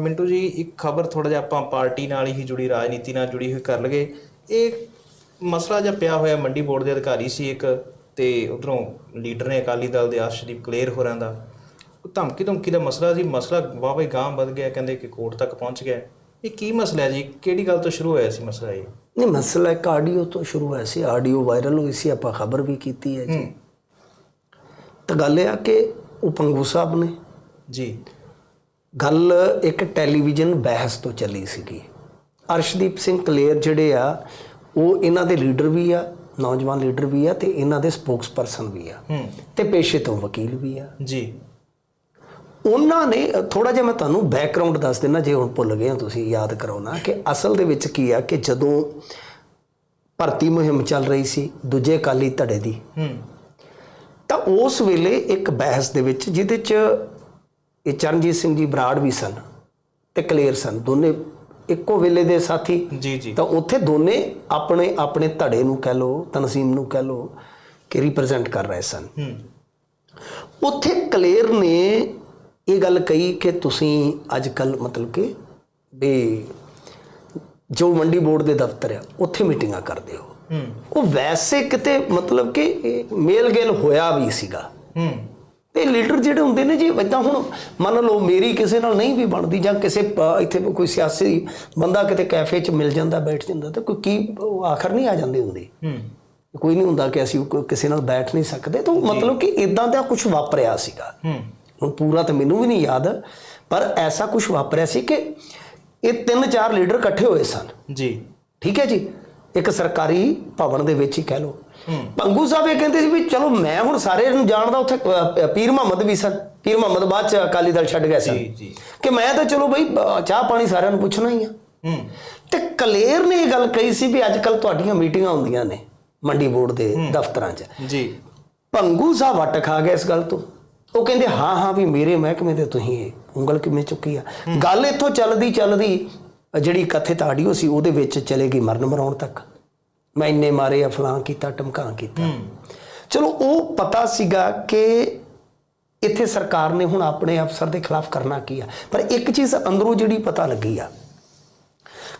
ਮਿੰਟੂ ਜੀ ਇੱਕ ਖਬਰ ਥੋੜਾ ਜਿਹਾ ਆਪਾਂ ਪਾਰਟੀ ਨਾਲ ਹੀ ਜੁੜੀ ਰਾਜਨੀਤੀ ਨਾਲ ਜੁੜੀ ਹੋਈ ਕਰ ਲਗੇ ਇਹ ਮਸਲਾ ਜਿਹਾ ਪਿਆ ਹੋਇਆ ਮੰਡੀ ਬੋਰਡ ਦੇ ਅਧਿਕਾਰੀ ਸੀ ਇੱਕ ਤੇ ਉਧਰੋਂ ਲੀਡਰ ਨੇ ਅਕਾਲੀ ਦਲ ਦੇ ਆਸ਼ਦੀਪ ਕਲੇਰ ਹੋਰਾਂ ਦਾ। ਉਹ ਧਮਕੀ ਧਮਕੀ ਦਾ ਮਸਲਾ ਸੀ ਮਸਲਾ ਵਾਹਵਾ ਗਾਂ ਵੱਧ ਗਿਆ ਕਹਿੰਦੇ ਕਿ ਕੋਰਟ ਤੱਕ ਪਹੁੰਚ ਗਿਆ। ਇਹ ਕੀ ਮਸਲਾ ਹੈ ਜੀ? ਕਿਹੜੀ ਗੱਲ ਤੋਂ ਸ਼ੁਰੂ ਹੋਇਆ ਸੀ ਮਸਲਾ ਇਹ? ਨਹੀਂ ਮਸਲਾ ਇੱਕ ਆਡੀਓ ਤੋਂ ਸ਼ੁਰੂ ਹੋਇਆ ਸੀ ਆਡੀਓ ਵਾਇਰਲ ਹੋਈ ਸੀ ਆਪਾਂ ਖਬਰ ਵੀ ਕੀਤੀ ਹੈ ਜੀ। ਤਾਂ ਗੱਲ ਇਹ ਆ ਕਿ ਉਹ ਪੰਗੂ ਸਾਹਿਬ ਨੇ ਜੀ। ਗੱਲ ਇੱਕ ਟੈਲੀਵਿਜ਼ਨ ਬਹਿਸ ਤੋਂ ਚੱਲੀ ਸੀਗੀ। ਅਰਸ਼ਦੀਪ ਸਿੰਘ ਕਲੇਰ ਜਿਹੜੇ ਆ ਉਹ ਇਹਨਾਂ ਦੇ ਲੀਡਰ ਵੀ ਆ ਨੌਜਵਾਨ ਲੀਡਰ ਵੀ ਆ ਤੇ ਇਹਨਾਂ ਦੇ ਸਪੋਕਸਪਰਸਨ ਵੀ ਆ। ਤੇ ਪੇਸ਼ੇ ਤੋਂ ਵਕੀਲ ਵੀ ਆ। ਜੀ। ਉਹਨਾਂ ਨੇ ਥੋੜਾ ਜਿਹਾ ਮੈਂ ਤੁਹਾਨੂੰ ਬੈਕਗ੍ਰਾਉਂਡ ਦੱਸ ਦਿੰਦਾ ਜੇ ਹੁਣ ਭੁੱਲ ਗਏ ਹੋ ਤੁਸੀਂ ਯਾਦ ਕਰਾਉਣਾ ਕਿ ਅਸਲ ਦੇ ਵਿੱਚ ਕੀ ਆ ਕਿ ਜਦੋਂ ਭਰਤੀ ਮੁਹਿੰਮ ਚੱਲ ਰਹੀ ਸੀ ਦੂਜੇ ਕਾਲੀ ਧੜੇ ਦੀ ਹੂੰ। ਤਾਂ ਉਸ ਵੇਲੇ ਇੱਕ ਬਹਿਸ ਦੇ ਵਿੱਚ ਜਿਹਦੇ ਚ ਇਹ ਚਰਨਜੀਤ ਸਿੰਘ ਜੀ ਬਰਾੜ ਵੀ ਸਨ ਤੇ ਕਲੇਰ ਸਨ ਦੋਨੇ ਇੱਕੋ ਵੇਲੇ ਦੇ ਸਾਥੀ। ਜੀ ਜੀ। ਤਾਂ ਉੱਥੇ ਦੋਨੇ ਆਪਣੇ ਆਪਣੇ ਧੜੇ ਨੂੰ ਕਹਿ ਲੋ ਤਨਸੀਮ ਨੂੰ ਕਹਿ ਲੋ ਕਿ ਰਿਪਰੈਜ਼ੈਂਟ ਕਰ ਰਹੇ ਸਨ। ਉੱਥੇ ਕਲੇਰ ਨੇ ਇਹ ਗੱਲ ਕਹੀ ਕਿ ਤੁਸੀਂ ਅੱਜ ਕੱਲ ਮਤਲਬ ਕਿ ਵੀ ਜੋ ਮੰਡੀ ਬੋਰਡ ਦੇ ਦਫ਼ਤਰ ਆ ਉੱਥੇ ਮੀਟਿੰਗਾਂ ਕਰਦੇ ਹੋ। ਉਹ ਵੈਸੇ ਕਿਤੇ ਮਤਲਬ ਕਿ ਮੇਲ ਗੇਲ ਹੋਇਆ ਵੀ ਸੀਗਾ। ਹੂੰ। ਤੇ ਲੀਡਰ ਜਿਹੜੇ ਹੁੰਦੇ ਨੇ ਜੀ ਇਦਾਂ ਹੁਣ ਮੰਨ ਲਓ ਮੇਰੀ ਕਿਸੇ ਨਾਲ ਨਹੀਂ ਵੀ ਬਣਦੀ ਜਾਂ ਕਿਸੇ ਇੱਥੇ ਕੋਈ ਸਿਆਸੀ ਬੰਦਾ ਕਿਤੇ ਕੈਫੇ 'ਚ ਮਿਲ ਜਾਂਦਾ ਬੈਠ ਜਾਂਦਾ ਤੇ ਕੋਈ ਕੀ ਆਖਰ ਨਹੀਂ ਆ ਜਾਂਦੀ ਹੁੰਦੀ। ਹੂੰ। ਕੋਈ ਨਹੀਂ ਹੁੰਦਾ ਕਿ ਅਸੀਂ ਕਿਸੇ ਨਾਲ ਬੈਠ ਨਹੀਂ ਸਕਦੇ। ਤਾਂ ਮਤਲਬ ਕਿ ਇਦਾਂ ਦਾ ਕੁਝ ਵਾਪਰਿਆ ਸੀਗਾ। ਹੂੰ। ਹੁਣ ਪੂਰਾ ਤਾਂ ਮੈਨੂੰ ਵੀ ਨਹੀਂ ਯਾਦ ਪਰ ਐਸਾ ਕੁਝ ਵਾਪਰਿਆ ਸੀ ਕਿ ਇਹ ਤਿੰਨ ਚਾਰ ਲੀਡਰ ਇਕੱਠੇ ਹੋਏ ਸਨ। ਜੀ। ਠੀਕ ਹੈ ਜੀ? ਇੱਕ ਸਰਕਾਰੀ ਭਵਨ ਦੇ ਵਿੱਚ ਹੀ ਕਹਿ ਲਓ। ਪੰਗੂ ਸਾਹਿਬ ਇਹ ਕਹਿੰਦੇ ਸੀ ਵੀ ਚਲੋ ਮੈਂ ਹੁਣ ਸਾਰੇ ਨੂੰ ਜਾਣਦਾ ਉੱਥੇ ਪੀਰ ਮੁਹੰਮਦ ਵੀ ਸਨ। ਪੀਰ ਮੁਹੰਮਦ ਬਾਅਦ ਚ ਅਕਾਲੀ ਦਲ ਛੱਡ ਗਏ ਸਨ ਜੀ ਜੀ। ਕਿ ਮੈਂ ਤਾਂ ਚਲੋ ਬਈ ਚਾਹ ਪਾਣੀ ਸਾਰਿਆਂ ਨੂੰ ਪੁੱਛਣਾ ਹੀ ਆ। ਤੇ ਕਲੇਰ ਨੇ ਇਹ ਗੱਲ ਕਹੀ ਸੀ ਵੀ ਅੱਜ ਕੱਲ ਤੁਹਾਡੀਆਂ ਮੀਟਿੰਗਾਂ ਹੁੰਦੀਆਂ ਨੇ ਮੰਡੀ ਬੋਰਡ ਦੇ ਦਫ਼ਤਰਾਂ 'ਚ। ਜੀ। ਪੰਗੂ ਸਾਹਿਬ ਵੱਟ ਖਾ ਗਿਆ ਇਸ ਗੱਲ ਤੋਂ। ਉਹ ਕਹਿੰਦੇ ਹਾਂ ਹਾਂ ਵੀ ਮੇਰੇ ਮਹਿਕਮੇ ਤੇ ਤੁਸੀਂ ਇਹ ਉਂਗਲ ਕਿਵੇਂ ਚੁੱਕੀ ਆ? ਗੱਲ ਇੱਥੋਂ ਚੱਲਦੀ ਚੱਲਦੀ ਜਿਹੜੀ ਕਥਿਤ ਆਡੀਓ ਸੀ ਉਹਦੇ ਵਿੱਚ ਚਲੇ ਗਈ ਮਰਨ ਮਰਾਉਣ ਤੱਕ। ਮੈਂ ਇੰਨੇ ਮਾਰੇ ਆ ਫਲਾਂ ਕੀਤਾ ਟਮਕਾਂ ਕੀਤਾ। ਚਲੋ ਉਹ ਪਤਾ ਸੀਗਾ ਕਿ ਇੱਥੇ ਸਰਕਾਰ ਨੇ ਹੁਣ ਆਪਣੇ ਅਫਸਰ ਦੇ ਖਿਲਾਫ ਕਰਨਾ ਕੀ ਆ। ਪਰ ਇੱਕ ਚੀਜ਼ ਅੰਦਰੋਂ ਜਿਹੜੀ ਪਤਾ ਲੱਗੀ ਆ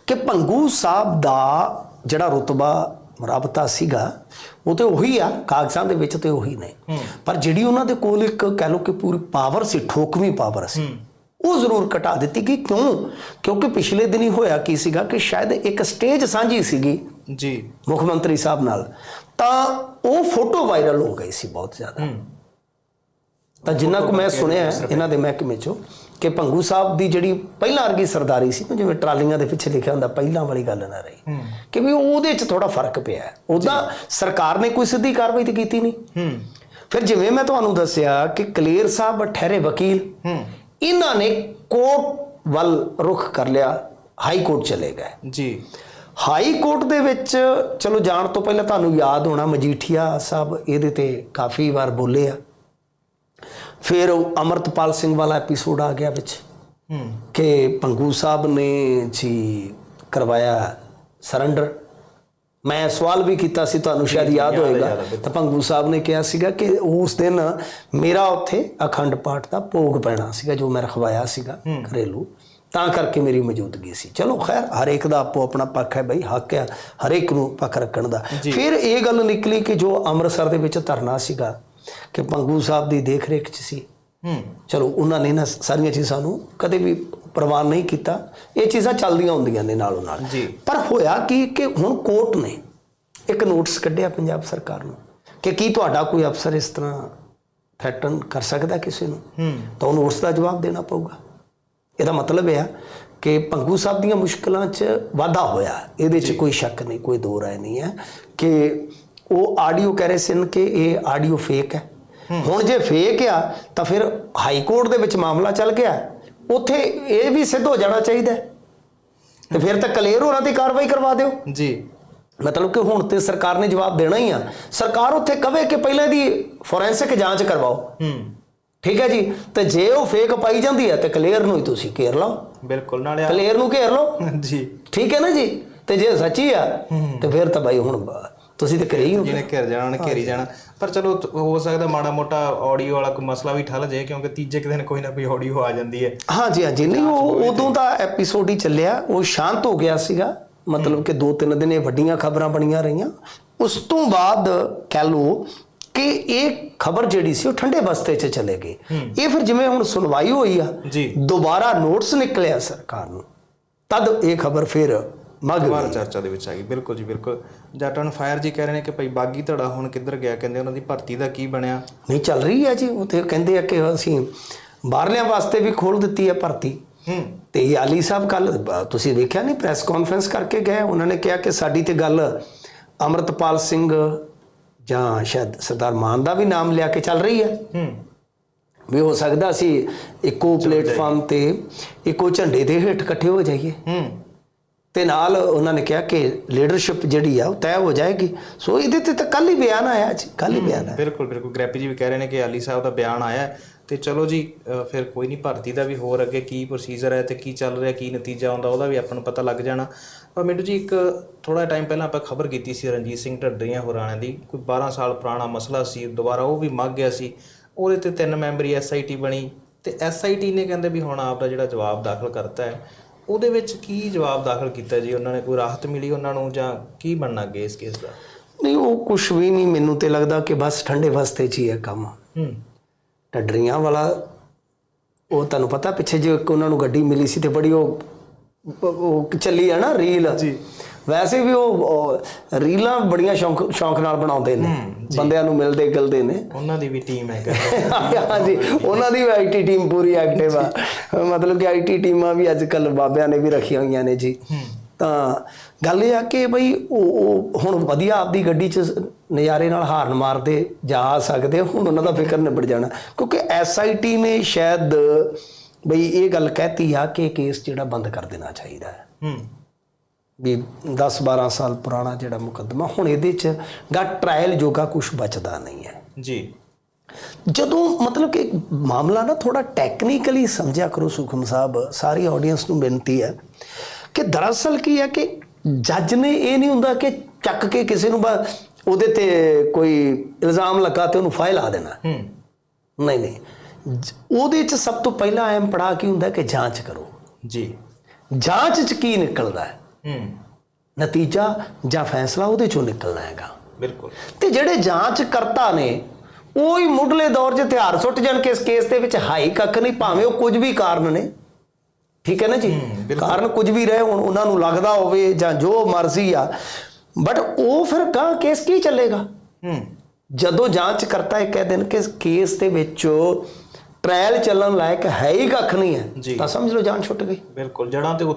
ਕਿ ਭੰਗੂ ਸਾਹਿਬ ਦਾ ਜਿਹੜਾ ਰੁਤਬਾ ਰਾਬਤਾ ਸੀਗਾ ਉਹ ਤੇ ਉਹੀ ਆ ਕਾਗਜ਼ਾਂ ਦੇ ਵਿੱਚ ਤੇ ਉਹੀ ਨੇ। ਪਰ ਜਿਹੜੀ ਉਹਨਾਂ ਦੇ ਕੋਲ ਇੱਕ ਕਹਿ ਲਓ ਕਿ ਪੂਰੀ ਪਾਵਰ ਸੀ ਠੋਕਵੀਂ ਪਾਵਰ ਸੀ। ਉਹ ਜ਼ਰੂਰ ਘਟਾ ਦਿੱਤੀ ਗਈ ਕਿਉਂ? ਕਿਉਂਕਿ ਪਿਛਲੇ ਦਿਨੀ ਹੋਇਆ ਕੀ ਸੀਗਾ ਕਿ ਸ਼ਾਇਦ ਇੱਕ ਸਟੇਜ ਸਾਂਝੀ ਸੀਗੀ ਜੀ। ਮੁੱਖ ਮੰਤਰੀ ਸਾਹਿਬ ਨਾਲ। ਤਾਂ ਉਹ ਫੋਟੋ ਵਾਇਰਲ ਹੋ ਗਈ ਸੀ ਬਹੁਤ ਜ਼ਿਆਦਾ। ਤਾਂ ਜਿੰਨਾ ਕੁ ਮੈਂ ਸੁਣਿਆ ਇਹਨਾਂ ਦੇ ਮਹਿਕਮੇ ਚੋਂ ਕਿ ਭੰਗੂ ਸਾਹਿਬ ਦੀ ਜਿਹੜੀ ਪਹਿਲਾਂ ਵਰਗੀ ਸਰਦਾਰੀ ਸੀ ਜਿਵੇਂ ਟਰਾਲੀਆਂ ਦੇ ਪਿੱਛੇ ਲਿਖਿਆ ਹੁੰਦਾ ਪਹਿਲਾਂ ਵਾਲੀ ਗੱਲ ਨਾ ਰਹੀ। ਕਿ ਵੀ ਉਹਦੇ 'ਚ ਥੋੜਾ ਫ਼ਰਕ ਪਿਆ ਉਹਦਾ ਸਰਕਾਰ ਨੇ ਕੋਈ ਸਿੱਧੀ ਕਾਰਵਾਈ ਤੇ ਕੀਤੀ ਨਹੀਂ। ਹੂੰ। ਫਿਰ ਜਿਵੇਂ ਮੈਂ ਤੁਹਾਨੂੰ ਦੱਸਿਆ ਕਿ ਕਲੀਅਰ ਸਾਹਿਬ ਠਹਿਰੇ ਵਕੀਲ ਹੂੰ। ਇਹਨਾਂ ਨੇ ਕੋਰਟ ਵੱਲ ਰੁਖ ਕਰ ਲਿਆ ਹਾਈ ਕੋਰਟ ਚਲੇ ਗਏ। ਜੀ। ਹਾਈ ਕੋਰਟ ਦੇ ਵਿੱਚ ਚਲੋ ਜਾਣ ਤੋਂ ਪਹਿਲਾਂ ਤੁਹਾਨੂੰ ਯਾਦ ਹੋਣਾ ਮਜੀਠੀਆ ਸਾਹਿਬ ਇਹਦੇ ਤੇ ਕਾਫੀ ਵਾਰ ਬੋਲੇ ਆ। ਫਿਰ ਉਹ ਅਮਰਤਪਾਲ ਸਿੰਘ ਵਾਲਾ ਐਪੀਸੋਡ ਆ ਗਿਆ ਵਿੱਚ ਹੂੰ। ਕਿ ਪੰਗੂ ਸਾਹਿਬ ਨੇ ਜੀ ਕਰਵਾਇਆ ਸਰੈਂਡਰ ਮੈਂ ਸਵਾਲ ਵੀ ਕੀਤਾ ਸੀ ਤੁਹਾਨੂੰ ਸ਼ਾਇਦ ਯਾਦ ਹੋਏਗਾ। ਤਾਂ ਪੰਗੂ ਸਾਹਿਬ ਨੇ ਕਿਹਾ ਸੀਗਾ ਕਿ ਉਸ ਦਿਨ ਮੇਰਾ ਉੱਥੇ ਅਖੰਡ ਪਾਠ ਦਾ ਭੋਗ ਪੈਣਾ ਸੀਗਾ ਜੋ ਮੈਂ ਰਖਵਾਇਆ ਸੀਗਾ ਘਰੇਲੂ। ਤਾਂ ਕਰਕੇ ਮੇਰੀ ਮੌਜੂਦਗੀ ਸੀ। ਚਲੋ ਖੈਰ ਹਰੇਕ ਦਾ ਆਪੋ ਆਪਣਾ ਪੱਖ ਹੈ ਬਈ ਹੱਕ ਹੈ ਹਰੇਕ ਨੂੰ ਪੱਖ ਰੱਖਣ ਦਾ। ਫਿਰ ਇਹ ਗੱਲ ਨਿਕਲੀ ਕਿ ਜੋ ਅੰਮ੍ਰਿਤਸਰ ਦੇ ਵਿੱਚ ਧਰਨਾ ਸੀਗਾ ਕਿ ਪੰਗੂ ਸਾਹਿਬ ਦੀ ਦੇਖ ਰੇਖ 'ਚ ਸੀ। ਹੂੰ। ਚਲੋ ਉਹਨਾਂ ਨੇ ਨਾ ਸਾਰੀਆਂ ਚੀਜ਼ਾਂ ਨੂੰ ਕਦੇ ਵੀ ਪ੍ਰਵਾਨ ਨਹੀਂ ਕੀਤਾ। ਇਹ ਚੀਜ਼ਾਂ ਚੱਲਦੀਆਂ ਹੁੰਦੀਆਂ ਨੇ ਨਾਲੋਂ ਨਾਲ। ਪਰ ਹੋਇਆ ਕੀ ਕਿ ਹੁਣ ਕੋਰਟ ਨੇ ਇੱਕ ਨੋਟਿਸ ਕੱਢਿਆ ਪੰਜਾਬ ਸਰਕਾਰ ਨੂੰ ਕਿ ਕੀ ਤੁਹਾਡਾ ਕੋਈ ਅਫਸਰ ਇਸ ਤਰ੍ਹਾਂ ਥ੍ਰੈਟਨ ਕਰ ਸਕਦਾ ਕਿਸੇ ਨੂੰ? ਤਾਂ ਉਹਨੂੰ ਉਸ ਦਾ ਜਵਾਬ ਦੇਣਾ ਪਊਗਾ। ਇਹਦਾ ਮਤਲਬ ਇਹ ਆ ਕਿ ਭੰਗੂ ਸਾਹਿਬ ਦੀਆਂ ਮੁਸ਼ਕਲਾਂ 'ਚ ਵਾਧਾ ਹੋਇਆ। ਇਹਦੇ 'ਚ ਕੋਈ ਸ਼ੱਕ ਨਹੀਂ ਕੋਈ ਦੋ ਰਾਏ ਨਹੀਂ ਹੈ ਕਿ ਉਹ ਆਡੀਓ ਕਹਿ ਰਹੇ ਸਨ ਕਿ ਇਹ ਆਡੀਓ ਫੇਕ ਹੈ। ਹੁਣ ਜੇ ਫੇਕ ਆ ਤਾਂ ਫਿਰ ਹਾਈ ਕੋਰਟ ਦੇ ਵਿੱਚ ਮਾਮਲਾ ਚੱਲ ਗਿਆ। ਉੱਥੇ ਇਹ ਵੀ ਸਿੱਧ ਹੋ ਜਾਣਾ ਚਾਹੀਦਾ। ਤੇ ਫਿਰ ਤਾਂ ਕਲੀਅਰ ਹੋਣਾ ਤੇ ਕਾਰਵਾਈ ਕਰਵਾ ਦਿਓ। ਜੀ। ਮਤਲਬ ਕਿ ਹੁਣ ਤੇ ਸਰਕਾਰ ਨੇ ਜਵਾਬ ਦੇਣਾ ਹੀ ਆ। ਸਰਕਾਰ ਉੱਥੇ ਕਵੇ ਕਿ ਪਹਿਲਾਂ ਦੀ ਫੋਰੈਂਸਿਕ ਜਾਂਚ ਕਰਵਾਓ। ਹੂੰ। ਠੀਕ ਹੈ ਜੀ? ਤੇ ਜੇ ਉਹ ਫੇਕ ਪਾਈ ਜਾਂਦੀ ਹੈ ਤੇ ਕਲੀਅਰ ਨੂੰ ਹੀ ਤੁਸੀਂ ਘੇਰ ਲਓ। ਬਿਲਕੁਲ ਨਾਲੇ ਕਲੀਅਰ ਨੂੰ ਘੇਰ ਲਓ। ਜੀ। ਠੀਕ ਹੈ ਨਾ ਜੀ? ਤੇ ਜੇ ਸੱਚੀ ਆ ਤੇ ਫਿਰ ਤਾਂ ਭਾਈ ਹੁਣ ਤੁਸੀਂ ਤੇ ਕਰੇ ਹੀ ਹੋ ਜਿਹਨੇ ਘਿਰ ਜਾਣਾ ਉਹਨੇ ਘੇਰੀ ਜਾਣਾ। ਪਰ ਚਲੋ ਹੋ ਸਕਦਾ ਮਾੜਾ ਮੋਟਾ ਆਡੀਓ ਵਾਲਾ ਕੋਈ ਮਸਲਾ ਵੀ ਠੱਲ ਜਾਏ ਕਿਉਂਕਿ ਤੀਜੇ ਕੁ ਦਿਨ ਕੋਈ ਨਾ ਕੋਈ ਆਡੀਓ ਆ ਜਾਂਦੀ ਹੈ। ਹਾਂਜੀ ਹਾਂਜੀ। ਨਹੀਂ ਉਹ ਉਦੋਂ ਦਾ ਐਪੀਸੋਡ ਹੀ ਚੱਲਿਆ। ਉਹ ਸ਼ਾਂਤ ਹੋ ਗਿਆ ਸੀਗਾ। ਮਤਲਬ ਕਿ ਦੋ ਤਿੰਨ ਦਿਨ ਇਹ ਵੱਡੀਆਂ ਖਬਰਾਂ ਬਣੀਆਂ ਰਹੀਆਂ। ਉਸ ਤੋਂ ਬਾਅਦ ਕਹਿ ਲਓ ਕਿ ਇਹ ਖਬਰ ਜਿਹੜੀ ਸੀ ਉਹ ਠੰਡੇ ਬਸਤੇ 'ਚ ਚਲੇ ਗਈ ਇਹ ਫਿਰ ਜਿਵੇਂ ਹੁਣ ਸੁਣਵਾਈ ਹੋਈ ਆ ਜੀ। ਦੁਬਾਰਾ ਨੋਟਿਸ ਨਿਕਲਿਆ ਸਰਕਾਰ ਨੂੰ। ਤਦ ਇਹ ਖਬਰ ਫਿਰ ਮੱਗ ਦੁਬਾਰਾ ਗਈ ਚਰਚਾ ਦੇ ਵਿੱਚ ਆ ਗਈ। ਬਿਲਕੁਲ ਜੀ ਬਿਲਕੁਲ। ਜੱਟ ਔਨ ਫਾਇਰ ਜੀ ਕਹਿ ਰਹੇ ਨੇ ਕਿ ਭਾਈ ਬਾਗੀ ਧੜਾ ਹੁਣ ਕਿੱਧਰ ਗਿਆ? ਕਹਿੰਦੇ ਉਹਨਾਂ ਦੀ ਭਰਤੀ ਦਾ ਕੀ ਬਣਿਆ? ਨਹੀਂ ਚੱਲ ਰਹੀ ਹੈ ਜੀ। ਤੇ ਕਹਿੰਦੇ ਆ ਕਿ ਅਸੀਂ ਬਾਹਰਲਿਆਂ ਵਾਸਤੇ ਵੀ ਖੋਲ ਦਿੱਤੀ ਹੈ ਭਰਤੀ। ਹੂੰ। ਤੇ ਆਲੀ ਸਾਹਿਬ ਕੱਲ ਤੁਸੀਂ ਵੇਖਿਆ ਨਹੀਂ ਪ੍ਰੈਸ ਕਾਨਫਰੰਸ ਕਰਕੇ ਗਏ? ਉਹਨਾਂ ਨੇ ਕਿਹਾ ਕਿ ਸਾਡੀ ਤੇ ਗੱਲ ਅਮਰਤਪਾਲ ਸਿੰਘ ਜਾਂ ਸ਼ਾਇਦ ਸਰਦਾਰ ਮਾਨ ਦਾ ਵੀ ਨਾਮ ਲਿਆ ਕੇ ਚੱਲ ਰਹੀ ਹੈ। ਹੂੰ। ਵੀ ਹੋ ਸਕਦਾ ਅਸੀਂ ਇੱਕੋ ਪਲੇਟਫਾਰਮ ਤੇ ਇੱਕੋ ਝੰਡੇ ਦੇ ਹੇਠ ਇਕੱਠੇ ਹੋ ਜਾਈਏ। ਹੂੰ। ਤੇ ਨਾਲ ਉਹਨਾਂ ਨੇ ਕਿਹਾ ਕਿ ਲੀਡਰਸ਼ਿਪ ਜਿਹੜੀ ਆ ਉਹ ਤੈਅ ਹੋ ਜਾਏਗੀ। ਸੋ ਇਹਦੇ ਤੇ ਤਾਂ ਕੱਲ ਹੀ ਬਿਆਨ ਆਇਆ ਜੀ ਕੱਲ ਹੀ ਬਿਆਨ ਆਇਆ। ਬਿਲਕੁਲ ਬਿਲਕੁਲ। ਗ੍ਰੈਪੀ ਜੀ ਵੀ ਕਹਿ ਰਹੇ ਨੇ ਕਿ ਆਲੀ ਸਾਹਿਬ ਦਾ ਬਿਆਨ ਆਇਆ ਤੇ ਚਲੋ ਜੀ ਫਿਰ ਕੋਈ ਨਹੀਂ ਭਰਤੀ ਦਾ ਵੀ ਹੋਰ ਅੱਗੇ ਕੀ ਪ੍ਰੋਸੀਜਰ ਹੈ ਤੇ ਕੀ ਚੱਲ ਰਿਹਾ ਕੀ ਨਤੀਜਾ ਆਉਂਦਾ ਉਹਦਾ ਵੀ ਆਪਾਂ ਨੂੰ ਪਤਾ ਲੱਗ ਜਾਣਾ। ਪਰ ਮਿੰਟੂ ਜੀ ਇੱਕ ਥੋੜਾ ਟਾਈਮ ਪਹਿਲਾਂ ਆਪਾਂ ਖਬਰ ਕੀਤੀ ਸੀ ਰਣਜੀਤ ਸਿੰਘ ਢੱਡਰੀਆਂ ਹੋਰਾਂ ਦੀ। ਕੋਈ 12 ਸਾਲ ਪੁਰਾਣਾ ਮਸਲਾ ਸੀ ਦੁਬਾਰਾ ਉਹ ਵੀ ਮੱਗ ਗਿਆ ਸੀ। ਉਹਦੇ ਤੇ ਤਿੰਨ ਮੈਂਬਰੀ ਐਸਆਈਟੀ ਬਣੀ ਤੇ ਐਸਆਈਟੀ ਨੇ ਕਹਿੰਦੇ ਵੀ ਹੁਣ ਆਪ ਦਾ ਜਿਹੜਾ ਜਵਾਬ ਦਾਖਲ ਕਰਤਾ ਹੈ। ਉਹਦੇ ਵਿੱਚ ਕੀ ਜਵਾਬ ਦਾਖਲ ਕੀਤਾ ਜੀ? ਉਹਨਾਂ ਨੇ ਕੋਈ ਰਾਹਤ ਮਿਲੀ ਉਹਨਾਂ ਨੂੰ ਜਾਂ ਕੀ ਬਣਨਾ ਅੱਗੇ ਇਸ ਕੇਸ ਦਾ? ਨਹੀਂ ਉਹ ਕੁਝ ਵੀ ਨਹੀਂ ਮੈਨੂੰ ਤੇ ਲੱਗਦਾ ਕਿ ਬਸ ਠੰਡੇ ਵਸਤੇ 'ਚ ਹੀ ਹੈ ਕੰਮ ਹੂੰ। ਢੱਡਰੀਆਂ ਵਾਲਾ ਉਹ ਤੁਹਾਨੂੰ ਪਤਾ ਪਿੱਛੇ ਜੇ ਉਹਨਾਂ ਨੂੰ ਗੱਡੀ ਮਿਲੀ ਸੀ ਤੇ ਬੜੀ ਉਹ ਉਹ ਚੱਲੀ ਆ ਨਾ ਰੀਲ। ਜੀ। ਵੈਸੇ ਵੀ ਉਹ ਰੀਲਾਂ ਬੜੀਆਂ ਸ਼ੌਂਕ ਸ਼ੌਂਕ ਨਾਲ ਬਣਾਉਂਦੇ ਨੇ। ਬੰਦਿਆਂ ਨੂੰ ਮਿਲਦੇ ਗਿਲਦੇ ਨੇ। ਉਹਨਾਂ ਦੀ ਵੀ ਟੀਮ ਹੈ ਕਹਿੰਦੇ ਹਾਂਜੀ ਉਹਨਾਂ ਦੀ ਆਈਟੀ ਟੀਮ ਪੂਰੀ ਐਕਟਿਵ ਆ। ਮਤਲਬ ਕਿ ਆਈਟੀ ਟੀਮਾਂ ਵੀ ਅੱਜ ਕੱਲ ਬਾਬਿਆਂ ਨੇ ਵੀ ਰੱਖੀਆਂ ਹੋਈਆਂ ਨੇ ਜੀ। ਤਾਂ ਗੱਲ ਇਹ ਆ ਕਿ ਬਈ ਉਹ ਹੁਣ ਵਧੀਆ ਆਪਦੀ ਗੱਡੀ 'ਚ ਨਜ਼ਾਰੇ ਨਾਲ ਹਾਰਨ ਮਾਰਦੇ ਜਾ ਸਕਦੇ ਹੁਣ ਉਹਨਾਂ ਦਾ ਫਿਕਰ ਨਿਬੜ ਜਾਣਾ। ਕਿਉਂਕਿ ਐਸਆਈਟੀ ਨੇ ਸ਼ਾਇਦ ਬਈ ਇਹ ਗੱਲ ਕਹਿਤੀ ਆ ਕਿ ਕੇਸ ਜਿਹੜਾ ਬੰਦ ਕਰ ਦੇਣਾ ਚਾਹੀਦਾ ਹੈ। ਹੂੰ। ਵੀ 10 12 ਸਾਲ ਪੁਰਾਣਾ ਜਿਹੜਾ ਮੁਕੱਦਮਾ ਹੁਣ ਇਹਦੇ 'ਚ ਗਾ ਟ੍ਰਾਇਲ ਜੋਗਾ ਕੁਝ ਬਚਦਾ ਨਹੀਂ ਹੈ। ਜੀ। ਜਦੋਂ ਮਤਲਬ ਕਿ ਮਾਮਲਾ ਨਾ ਥੋੜਾ ਟੈਕਨੀਕਲੀ ਸਮਝਿਆ ਕਰੋ ਸੁਖਮ ਸਾਹਿਬ ਸਾਰੀ ਆਡੀਅנס ਨੂੰ ਬੇਨਤੀ ਹੈ ਕਿ ਦਰਅਸਲ ਕੀ ਹੈ ਕਿ ਜੱਜ ਨੇ ਇਹ ਨਹੀਂ ਹੁੰਦਾ ਕਿ ਚੱਕ ਕੇ ਕਿਸੇ ਨੂੰ ਉਹਦੇ ਤੇ ਕੋਈ ਇਲਜ਼ਾਮ ਲਗਾ ਤੇ ਉਹਨੂੰ ਫਾਇਲ ਆ ਦੇਣਾ। ਹੂੰ। ਨਹੀਂ ਨਹੀਂ। ਉਹਦੇ ਚ ਸਭ ਤੋਂ ਪਹਿਲਾਂ ਅਹਿਮ ਪੜਾ ਕੀ ਹੁੰਦਾ ਕਿ ਜਾਂਚ ਕਰੋ। ਜੀ। ਜਾਂਚ ਚ ਕੀ ਨਿਕਲਦਾ ਹੈ? ਹੂੰ। ਨਤੀਜਾ ਜਾਂ ਫੈਸਲਾ ਉਹਦੇ ਚੋਂ ਨਿਕਲਣਾ ਹੈਗਾ। ਬਿਲਕੁਲ। ਤੇ ਜਿਹੜੇ ਜਾਂਚ ਕਰਤਾ ਨੇ ਉਹ ਹੀ ਮੁੱਢਲੇ ਦੌਰ 'ਚ ਹਥਿਆਰ ਸੁੱਟ ਜਾਣ ਕਿ ਇਸ ਕੇਸ ਦੇ ਵਿੱਚ ਹਾਈ ਕੱਖ ਨਹੀਂ ਭਾਵੇਂ ਉਹ ਕੁਝ ਵੀ ਕਾਰਨ ਨੇ। ਠੀਕ ਹੈ ਨਾ ਜੀ? ਕਾਰਨ ਕੁਝ ਵੀ ਰਹੇ ਹੁਣ ਉਹਨਾਂ ਨੂੰ ਲੱਗਦਾ ਹੋਵੇ ਜਾਂ ਜੋ ਮਰਜ਼ੀ ਆ। ਬਟ ਉਹ ਫਿਰ ਗਾਂ ਕੇਸ ਕੀ ਚੱਲੇਗਾ? ਹੂੰ। ਜਦੋਂ ਜਾਂਚ ਕਰਤਾ ਇਹ ਕਹਿ ਦੇਣ ਕਿ ਇਸ ਕੇਸ ਦੇ ਵਿੱਚ ਟ੍ਰਾਇਲ ਚੱਲਣ ਲਾਇਕ ਹੈ ਹੀ ਕੱਖ ਨਹੀਂ। ਹੈ ਤਾਂ ਸਮਝ ਲਓ ਜਾਨ ਛੁੱਟ ਗਈ। ਬਿਲਕੁਲ ਜੜਾਂ ਤੇ